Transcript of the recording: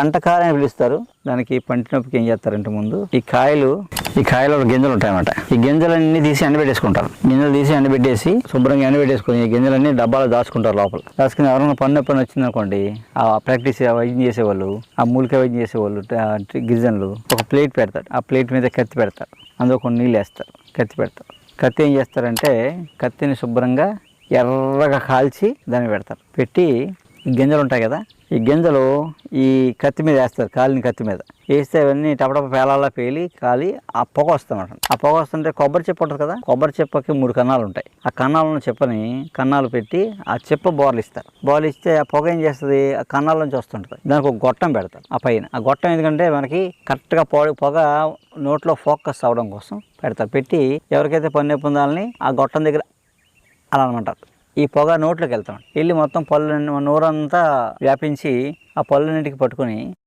కంటకాయ అని పిలుస్తారు. దానికి పంటి నొప్పికి ఏం చేస్తారంటే ముందు ఈ కాయలు ఈ కాయలో గింజలు ఉంటాయన్నమాట. ఈ గింజలన్నీ తీసి ఎండబెట్టేసుకుంటారు. గింజలు తీసి ఎండబెట్టేసి శుభ్రంగా ఎండబెట్టేసుకొని ఈ గింజలన్నీ డబ్బాలో దాచుకుంటారు లోపల. దాచుకుని ఎవరైనా పన్ను నొప్పి వచ్చిందనుకోండి వచ్చింది అనుకోండి ఆ ప్రాక్టీస్ వైద్యం చేసేవాళ్ళు ఆ మూలిక వైద్యం చేసేవాళ్ళు గిరిజనులు ఒక ప్లేట్ పెడతారు. ఆ ప్లేట్ మీద కత్తి పెడతారు. అందులో కొన్ని నీళ్ళు వేస్తారు. కత్తి పెడతారు. కత్తి ఏం చేస్తారంటే కత్తిని శుభ్రంగా ఎర్రగా కాల్చి దాన్ని పెడతారు. పెట్టి గింజలు ఉంటాయి కదా ఈ గింజలు ఈ కత్తి మీద వేస్తారు కాలిని కత్తి మీద. వేస్తే అవన్నీ టపటప పేలాలా పేలి కాలి ఆ పొగ వస్తామంట ఆ పొగ వస్తుంటే కొబ్బరి చెప్పు ఉంటుంది కదా కొబ్బరి చెప్పకి మూడు కన్నాలు ఉంటాయి ఆ కన్నాలను చెప్పని కన్నాలు పెట్టి ఆ చెప్ప బోర్లు ఇస్తారు. బోర్లు ఇస్తే ఆ పొగ ఏం చేస్తుంది? ఆ కన్నాల నుంచి వస్తుంటుంది. దానికి ఒక గొట్టం పెడతారు ఆ పైన. ఆ గొట్టం ఎందుకంటే మనకి కరెక్ట్గా పొగ పొగ నోట్లో ఫోకస్ అవ్వడం కోసం పెడతారు. పెట్టి ఎవరికైతే పన్ను పొందాలని ఆ గొట్టం దగ్గర అలా అనమంటారు. ఈ పొగ నోట్లోకి వెళ్తాం. వెళ్ళి మొత్తం పళ్ళు నోరంతా వ్యాపించి ఆ పళ్ళన్నింటికి పట్టుకొని